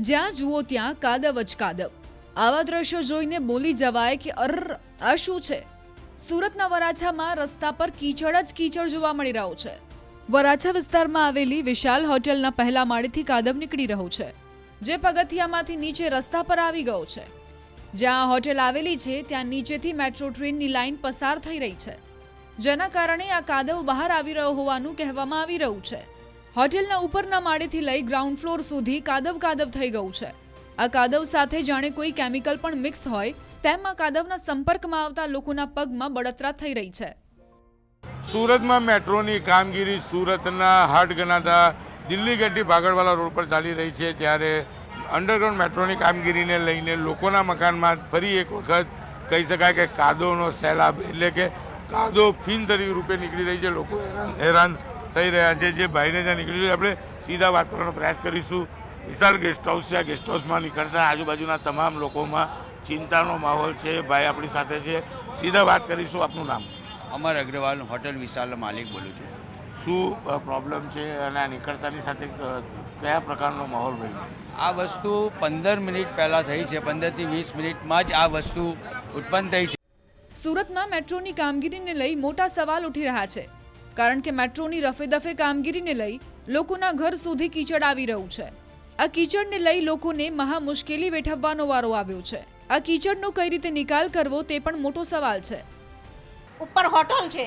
જ્યાં જુઓ ત્યાં કાદવ જ કાદવ. આવા દ્રશ્યો જોઈને બોલી જવાય કે અર, આ શું છે? સુરતના વરાછામાં રસ્તા પર કીચડ જ કીચડ જોવા મળી રહ્યો છે. વરાછા વિસ્તારમાં આવેલી વિશાલ હોટેલના પહેલા માળેથી કાદવ નીકળી રહ્યું છે, જે પગથિયામાંથી નીચે રસ્તા પર આવી ગયો છે. જ્યાં હોટેલ આવેલી છે, ત્યાં નીચેથી મેટ્રો ટ્રેનની લાઇન પસાર થઈ રહી છે. જેના કારણે આ કાદવ બહાર આવી રહ્યો હોવાનું કહેવામાં આવી રહ્યું છે. હોટેલના ઉપરના માળેથી લઈ ગ્રાઉન્ડ ફ્લોર સુધી કાદવ કાદવ થઈ ગયું છે. આ કાદવ સાથે જાણે કોઈ કેમિકલ પણ મિક્સ હોય, તેમાં કાદવના સંપર્કમાં આવતા લોકોના પગમાં બળતરા થઈ રહી છે. સુરતમાં મેટ્રોની કામગીરી સુરતના હાટ ગણાતા દિલ્હી ગેટથી ભાગળવાલા રોડ પર ચાલી રહી છે, ત્યારે અંડરગ્રાઉન્ડ મેટ્રોની કામગીરીને લઈને લોકોના મકાનમાં ફરી એક વખત કહી શકાય કે કાદવનો સેલાબ, એટલે કે કાદવ ફિન તરીકે રૂપે નીકળી રહી છે, લોકો હેરાન હેરાન થઈ રહ્યા છે જે ભાઈને ત્યાં નીકળ્યું છે. આપણે સીધા વાત કરવાનો પ્રયાસ કરીશું. વિશાલ ગેસ્ટ હાઉસ છે. આ ગેસ્ટ હાઉસમાં નીકળતા આજુબાજુના તમામ લોકોમાં ચિંતાનો માહોલ છે. ભાઈ આપણી સાથે છે. સીધા વાત કરીશું આપનું નામ. અમર અગ્રવાલ હોટલ વિશાલનો માલિક બોલું છું. શું પ્રોબ્લેમ છે? અને આ નીકળતાની સાથે કયા પ્રકારનો માહોલ રહ્યો? આ વસ્તુ પંદર મિનિટ પહેલાં થઈ છે. પંદરથી વીસ મિનિટમાં જ આ વસ્તુ ઉત્પન્ન થઈ છે. સુરતમાં મેટ્રોની કામગીરીને લઈ મોટા સવાલ ઉઠી રહ્યા છે. કારણ કે મેટ્રોની રફે દફે કામગીરીને લઈ લોકોના ઘર સુધી કીચડ આવી રહ્યું છે. આ કીચડને લઈ લોકોને મહા મુશ્કેલી વેઠવવાનો વારો આવ્યો છે. આ કીચડનો કઈ રીતે નિકાલ કરવો તે પણ મોટો સવાલ છે. ઉપર હોટલ છે.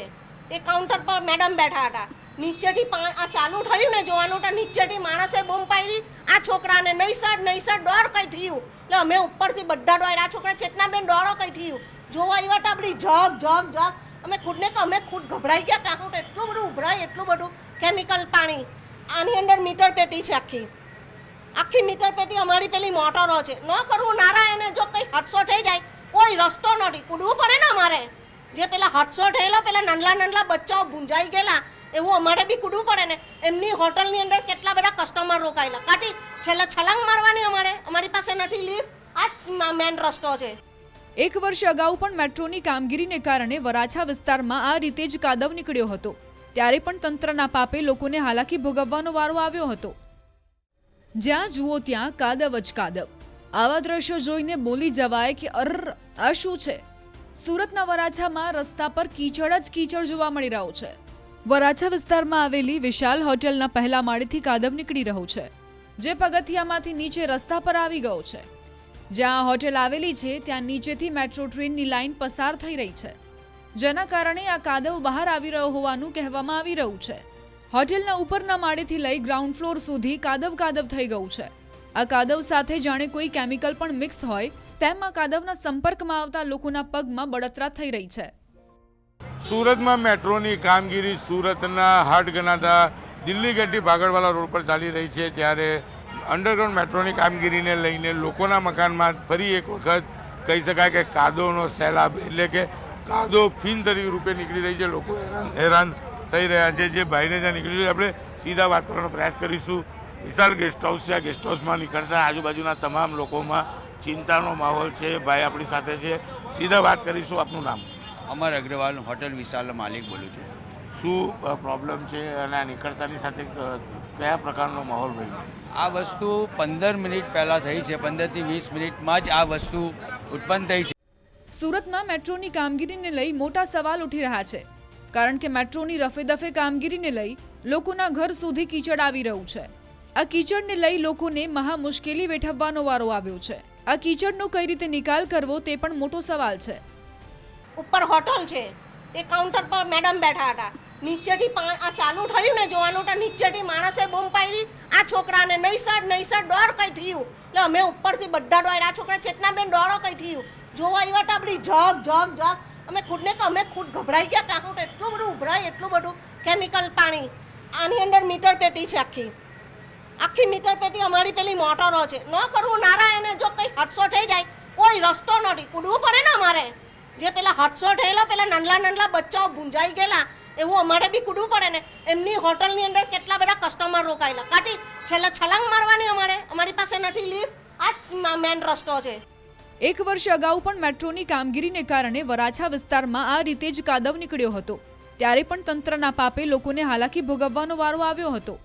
તે કાઉન્ટર પર મેડમ બેઠા હતા. નીચેથી આ ચાલુ થયું ને જોવાનું તો નીચેથી માણસે બૂમ પાડી. આ છોકરાને નહીસર નહીસર ડોર કઈ થયું? એટલે અમે ઉપરથી બધા ડોર આ છોકરા ચેતનાબેન ડોરો કઈ થયું? જોવા આવ્યા તો આપણી જગ જગ જગ અમે ખુદને કે અમે ખુદ ગભરાઈ ગયા કાકું તો એટલું બધું ઉભરાય, એટલું બધું કેમિકલ પાણી. આની અંદર મીટર પેટી છે આખી. આખી મીટર પેટી અમારી પેલી મોટરો છે. ન કરવું નારાયણે જો કંઈ હાદસો થઈ જાય, કોઈ રસ્તો નથી. કૂદવું પડે ને અમારે. જે પેલા હાદસો થયેલો પેલા નંદલા નંદલા બચ્ચાઓ ભૂંજાઈ ગયેલા, એવું અમારે બી કૂદવું પડે ને. એમની હોટલની અંદર કેટલા બધા કસ્ટમર રોકાયેલા. કાઢી છેલ્લે છલાંગ મારવાની અમારે. અમારી પાસે નથી લીફ આ જ મેન રસ્તો છે. એક વર્ષ અગાઉ પણ મેટ્રોની કામગીરીને કારણે વરાછા વિસ્તારમાં આ રીતે જ કાદવ નીકળ્યો હતો. ત્યારે પણ તંત્રના પાપે લોકોને હાલાકી ભોગવવાનો વારો આવ્યો હતો. જ્યાં જુઓ ત્યાં કાદવ જ કાદવ. આવા દ્રશ્યો જોઈને બોલી જવાય કે અર, આ શું છે? સુરતના વરાછામાં રસ્તા પર કીચડ જ કીચડ જોવા મળી રહ્યો છે. વરાછા વિસ્તારમાં આવેલી વિશાલ હોટેલના પહેલા માળેથી કાદવ નીકળી રહ્યું છે. જે પગથિયામાંથી નીચે રસ્તા પર આવી ગયો છે. જ્યાં હોટેલ આવેલી છે, ત્યાં નીચેથી મેટ્રો ટ્રેનની લાઇન પસાર થઈ રહી છે. જેના કારણે આ કાદવ બહાર આવી રહ્યો હોવાનું કહેવામાં આવી રહ્યું છે. હોટેલના ઉપરના માળેથી લઈ ગ્રાઉન્ડ ફ્લોર સુધી કાદવ કાદવ થઈ ગયું છે. આ કાદવ સાથે જાણે કોઈ કેમિકલ પણ મિક્સ હોય, તેમ આ કાદવના સંપર્કમાં આવતા લોકોના પગમાં બળતરા થઈ રહી છે. સુરતમાં મેટ્રોની કામગીરી સુરતના હાટ ગણાતા દિલ્હી ગઢી ભાગળવાલા રોડ પર ચાલી રહી છે, ત્યારે અંડરગ્રાઉન્ડ મેટ્રોની કામગીરીને લઈને લોકોના મકાનમાં ફરી એક વખત કહી શકાય કે કાદોનો સેલાબ એટલે કે કાદો ફીન તરીકે રૂપે નીકળી રહી છે. લોકો હેરાન હેરાન થઈ રહ્યા છે. જે ભાઈને ત્યાં નીકળી રહ્યું આપણે સીધા વાત કરવાનો પ્રયાસ કરીશું. વિશાલ ગેસ્ટ હાઉસ છે. આ ગેસ્ટ હાઉસમાં નીકળતા આજુબાજુના તમામ લોકોમાં ચિંતાનો માહોલ છે. ભાઈ આપણી સાથે છે. સીધા વાત કરીશું. આપનું નામ? અમર અગ્રવાલ હોટલ વિશાલનો માલિક બોલું છું. શું પ્રોબ્લેમ છે? અને આ નીકળતાની સાથે કયા પ્રકારનો માહોલ રહ્યો? આ વસ્તુ પંદર મિનિટ પહેલાં થઈ છે પંદરથી વીસ મિનિટમાં જ આ વસ્તુ ઉત્પન્ન થઈ છે. સુરતમાં મેટ્રોની કામગીરીને લઈ મોટા સવાલ ઉઠી રહ્યા છે. કારણ કે મેટ્રોની રફેદફે કામગીરીને લઈ લોકોના ઘર સુધી કીચડ આવી રહ્યું છે. આ કીચડને લઈ લોકોને મહા મુશ્કેલી વેઠવવાનો વારો આવ્યો છે. આ કીચડનો કઈ રીતે નિકાલ કરવો તે પણ મોટો સવાલ છે. ઉપર હોટલ છે. એ કાઉન્ટર પર મેડમ બેઠા હતા. નીચેથી આ ચાલુ થયું ને, જોવાનું તો નીચેથી માણસે બૂમ પાડી. આ છોકરાને નહીં સર નહીં સર ડોર કઈ થયું? એટલે અમે ઉપરથી બધા ડોર, આ છોકરા ચેતનાબેન ડોરો કઈ થયું? જોવા એવા આપણી, જગ જગ જગ. અમે ખુદને તો, અમે ખુદ ગભરાઈ ગયા કાકું એટલું બધું ઉભરાય, એટલું બધું કેમિકલ પાણી. આની અંદર મીટર પેટી છે આખી. આખી મીટર પેટી અમારી પેલી મોટરો છે. ન કરવું નારાયણે, જો કંઈ હડસો થઈ જાય, કોઈ રસ્તો નથી. કૂદવું પડે ને અમારે. જે પેલા હડસો થયેલો, પેલા નાનલા નાનલા બચ્ચાઓ ભૂંજાઈ ગયેલા એવું અમારે બી કૂદવું પડે ને. એમની હોટલની અંદર કેટલા બધા કસ્ટમર રોકાયેલા. કાઢી છેલ્લે છલાંગ મારવાની અમારે. અમારી પાસે નથી લીફ આ જ મેન રસ્તો છે. એક વર્ષ અગાઉ પણ મેટ્રોની કામગીરીને કારણે વરાછા વિસ્તારમાં આ રીતે જ કાદવ નીકળ્યો હતો. ત્યારે પણ તંત્રના પાપે લોકોને હાલાકી ભોગવવાનો વારો આવ્યો હતો.